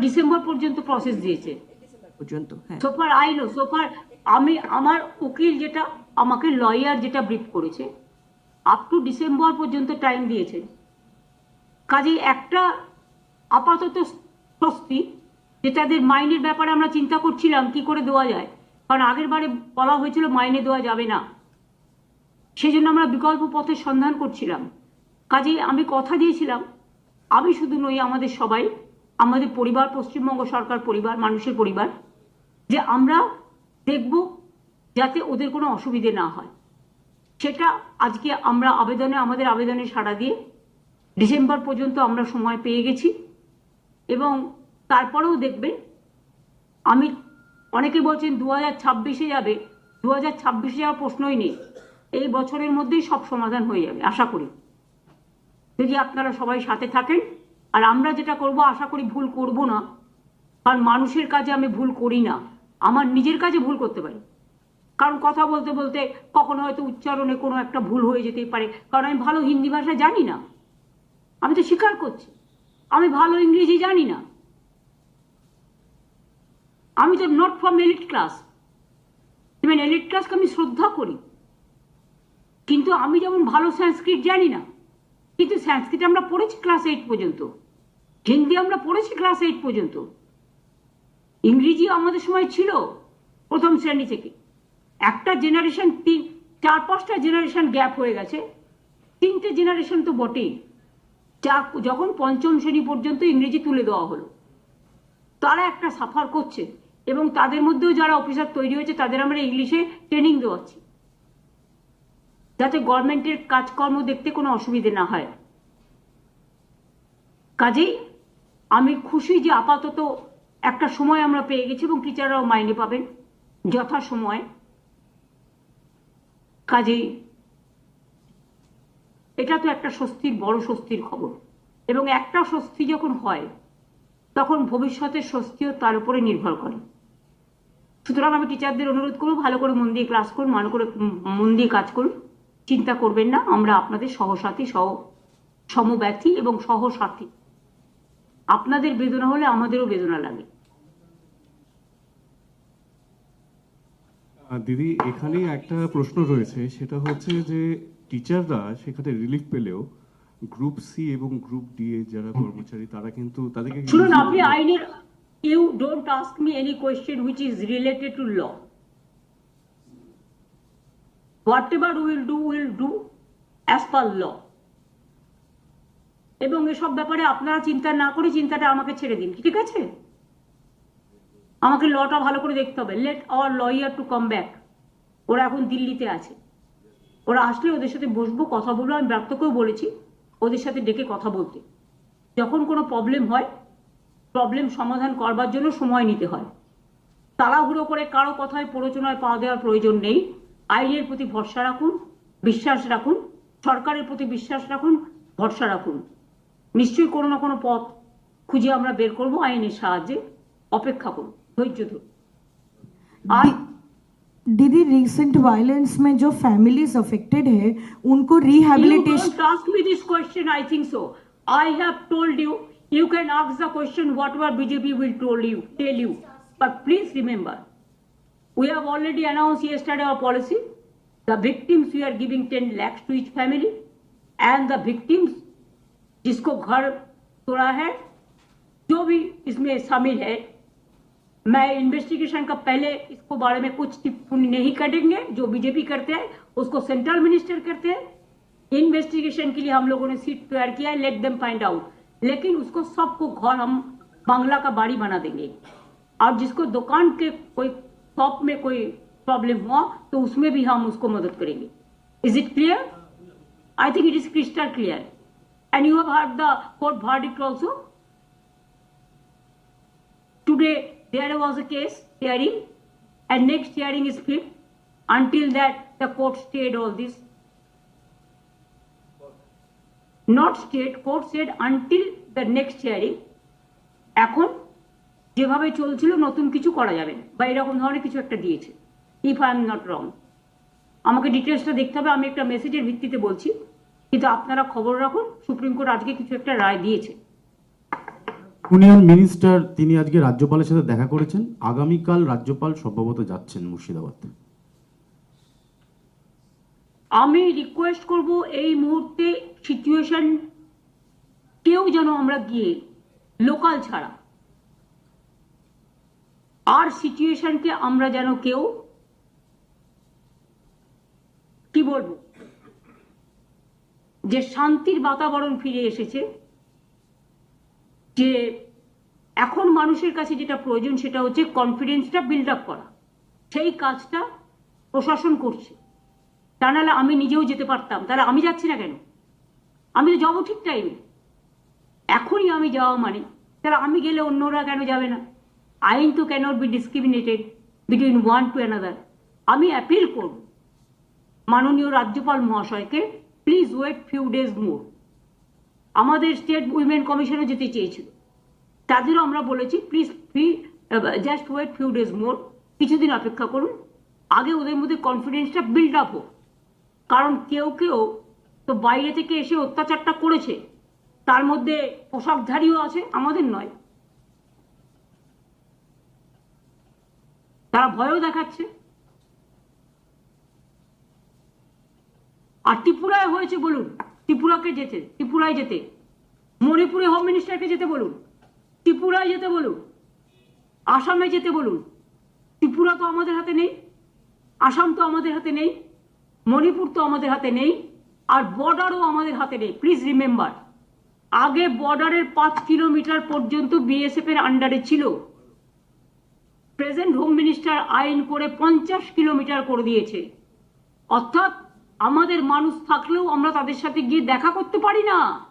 December পর্যন্ত process দিয়েছে। পর্যন্ত হ্যাঁ। সোফার আই নো সোফার আমি আমার উকিল যেটা আমাকে লয়ার যেটা ব্রিফ করেছে আপ টু ডিসেম্বর পর্যন্ত টাইম দিয়েছে। কাজেই একটা আপাতত স্বস্তি যে তাদের মাইনের ব্যাপারে আমরা চিন্তা করছিলাম কি করে দেওয়া যায়। কারণ আগের বারে বলা হয়েছিল মাইনে দেওয়া যাবে না। সেই জন্য আমরা বিকল্প পথের সন্ধান করছিলাম। কাজেই আমি কথা দিয়েছিলাম আমি শুধু নই আমাদের সবাই আমাদের পরিবার, পশ্চিমবঙ্গ সরকার পরিবার, মানুষের পরিবার, যে আমরা দেখব যাতে ওদের কোনো অসুবিধে না হয়। সেটা আজকে আমরা আবেদনে, আমাদের আবেদনে সাড়া দিয়ে ডিসেম্বর পর্যন্ত আমরা সময় পেয়ে গেছি এবং তারপরেও দেখবেন আমি অনেকে বলছেন দু হাজার ছাব্বিশে যাবে। দু হাজার ছাব্বিশে যাওয়ার প্রশ্নই নেই। এই বছরের মধ্যেই সব সমাধান হয়ে যাবে, আশা করি। যদি আপনারা সবাই সাথে থাকেন আর আমরা যেটা করব, আশা করি ভুল করব না। কারণ মানুষের কাজে আমি ভুল করি না। আমার নিজের কাজে ভুল করতে পারি। কারণ কথা বলতে বলতে কখনো হয়তো উচ্চারণে কোনো একটা ভুল হয়ে যেতেই পারে। কারণ আমি ভালো হিন্দি ভাষা জানি না। আমি তো স্বীকার করছি। আমি ভালো ইংরেজি জানি না। আমি তো not from elite class even elite ক্লাসকে আমি শ্রদ্ধা করি। কিন্তু আমি যেমন ভালো সংস্কৃত জানি না, কিন্তু সংস্কৃত আমরা পড়েছি ক্লাস এইট পর্যন্ত। হিন্দি আমরা পড়েছি ক্লাস এইট পর্যন্ত। ইংরেজি আমাদের সময় ছিল প্রথম শ্রেণি থেকে। একটা জেনারেশন তিন, চার পাঁচটা জেনারেশন গ্যাপ হয়ে গেছে। তিনটে জেনারেশন তো বটেই। চার, যখন পঞ্চম শ্রেণি পর্যন্ত ইংরেজি তুলে দেওয়া হলো। তারা একটা সাফার করছে এবং তাদের মধ্যেও যারা অফিসার তৈরি হয়েছে, তাদের আমরা ইংলিশে ট্রেনিং দেওয়াচ্ছি। যাতে গভর্নমেন্টের কাজকর্ম দেখতে কোনো অসুবিধে না হয়। কাজেই আমি খুশি যে আপাতত একটা সময় আমরা পেয়ে গেছি এবং টিচাররাও মাইনে পাবেন। যথা সময় কাজেই এটা তো একটা স্বস্তির, বড় স্বস্তির খবর। এবং একটা স্বস্তি যখন হয়, তখন ভবিষ্যতের স্বস্তিও তার উপরে নির্ভর করে। সুতরাং আমি টিচারদের অনুরোধ করব, ভালো করে মন দিয়ে ক্লাস করুন, ভালো করে মন দিয়ে কাজ করুন। চিন্তা করবেন না, আমরা আপনাদের সহসাথী, সহ সমব্যথী এবং সহসাথী। আপনাদের বেদনা হলে আমাদেরও বেদনা লাগে। দিদি এখানে একটা প্রশ্ন রয়েছে সেটা হচ্ছে যে টিচাররা সেখানে রিলিফ পেলেও গ্রুপ সি এবং গ্রুপ ডি এর যারা কর্মচারী তারা কিন্তু তাদেরকে শুনুন আপনি আইনের you don't ask me any question which is related to law whatever will do will do as per law এবং এসব ব্যাপারে আপনারা চিন্তা না করে চিন্তাটা আমাকে ছেড়ে দিন, ঠিক আছে? আমাকে লটা ভালো করে দেখতে হবে। Let our lawyer to come back ওরা এখন দিল্লিতে আছে। ওরা আসলে ওদের সাথে বসবো, কথা বলব। আমি ব্যক্তকেও বলেছি ওদের সাথে ডেকে কথা বলতে। যখন কোনো প্রবলেম হয় প্রবলেম সমাধান করবার জন্য সময় নিতে হয়। তাড়াহুড়ো করে কারও কথায় প্ররোচনায় পা দেওয়ার প্রয়োজন নেই। আইনের প্রতি ভরসা রাখুন, বিশ্বাস রাখুন, সরকারের প্রতি বিশ্বাস রাখুন, ভরসা রাখুন। নিশ্চয়ই কোনো না কোনো পথ খুঁজে আমরা বের করব আইনের সাহায্যে অপেক্ষা করুন ধৈর্য ধরুন আর दीदी रिसेंट वायलेंस में जो फैमिलीज अफेक्टेड है उनको You rehabilitation don't ask me this question, I think so. I have told you, you can ask the question whatever BJP will told you, tell you. But please remember, we have already announced yesterday our policy. The victims we are giving 10 lakhs to each family and the victims जिसको घर तोड़ा है, जो भी इसमें शामिल है। मैं इन्वेस्टिगेशन का पहले इसको बारे में कुछ टिप्पणी नहीं करेंगे, जो बीजेपी करते हैं, उसको सेंट्रल मिनिस्टर करते हैं। इन्वेस्टिगेशन के लिए हम लोगों ने सीट तैयार किया है लेट देम फाइंड आउट लेकिन उसको सबको घर हम बांग्ला का बाड़ी बना देंगे। और जिसको दुकान के कोई शॉप में कोई प्रॉब्लम हुआ तो उसमें भी हम उसको मदद करेंगे। Is it clear I think it is crystal clear And you have heard the court verdict also. Today there was a case hearing and next hearing is fit Until that the court stayed all this. Not stayed, court said until the next hearing. এখন যেভাবে চলছিল নতুন কিছু করা যাবে না বা এরকম ধরনের কিছু একটা দিয়েছে if I am not wrong আমাকে ডিটেলসটা দেখতে হবে আমি একটা মেসেজের ভিত্তিতে বলছি কিন্তু আপনারা খবর রাখুন সুপ্রিম কোর্ট আজকে কিছু একটা রায় দিয়েছে। ইউনিয়ন মিনিস্টার তিনি আজকে রাজ্যপালের সাথে দেখা করেছেন। আগামীকাল রাজ্যপাল সম্ভবত যাচ্ছেন মুর্শিদাবাদ। আমি রিকোয়েস্ট করব এই মুহূর্তে সিচুয়েশন কেউ যেন আমরা গিয়ে লোকাল ছাড়া। আর সিচুয়েশনকে আমরা যেন কেউ কি বলব? যে শান্তির বাতাবরণ ফিরে এসেছে, যে এখন মানুষের কাছে যেটা প্রয়োজন সেটা হচ্ছে কনফিডেন্সটা বিল্ড আপ করা। সেই কাজটা প্রশাসন করছে। তা নাহলে আমি নিজেও যেতে পারতাম। তাহলে আমি যাচ্ছি না কেন? আমি তো যাব ঠিক টাইমে এখনই আমি যাওয়া মানে তাহলে আমি গেলে অন্যরা কেন যাবে না? আইন তো cannot be discriminated between one to another আমি অ্যাপিল করব মাননীয় রাজ্যপাল মহাশয়কে please wait few days more আমাদের স্টেট উইমেন কমিশনে যেতে চেয়েছিল। তাদেরও আমরা বলেছি please few just wait few days more কিছুদিন অপেক্ষা করুন। আগে ওদের মধ্যে কনফিডেন্সটা বিল্ড আপ হোক। কারণ কেউ কেউ তো বাইরে থেকে এসে অত্যাচারটা করেছে। তার মধ্যে পোশাকধারীও আছে, আমাদের নয়। তারা ভয়ও দেখাচ্ছে। আর ত্রিপুরায় হয়েছে বলুন, ত্রিপুরাকে যেতে, ত্রিপুরায় যেতে। মণিপুরে হোম মিনিস্টারকে যেতে বলুন, ত্রিপুরায় যেতে বলুন, আসামে যেতে বলুন। ত্রিপুরা তো আমাদের হাতে নেই, আসাম তো আমাদের হাতে নেই, মণিপুর তো আমাদের হাতে নেই, আর বর্ডারও আমাদের হাতে নেই। প্লিজ রিমেম্বার আগে বর্ডারের পাঁচ কিলোমিটার পর্যন্ত বিএসএফ এর আন্ডারে ছিল। প্রেজেন্ট হোম মিনিস্টার আইন করে পঞ্চাশ কিলোমিটার করে দিয়েছে। অর্থাৎ আমাদের মানুষ থাকলেও আমরা তাদের সাথে গিয়ে দেখা করতে পারি না।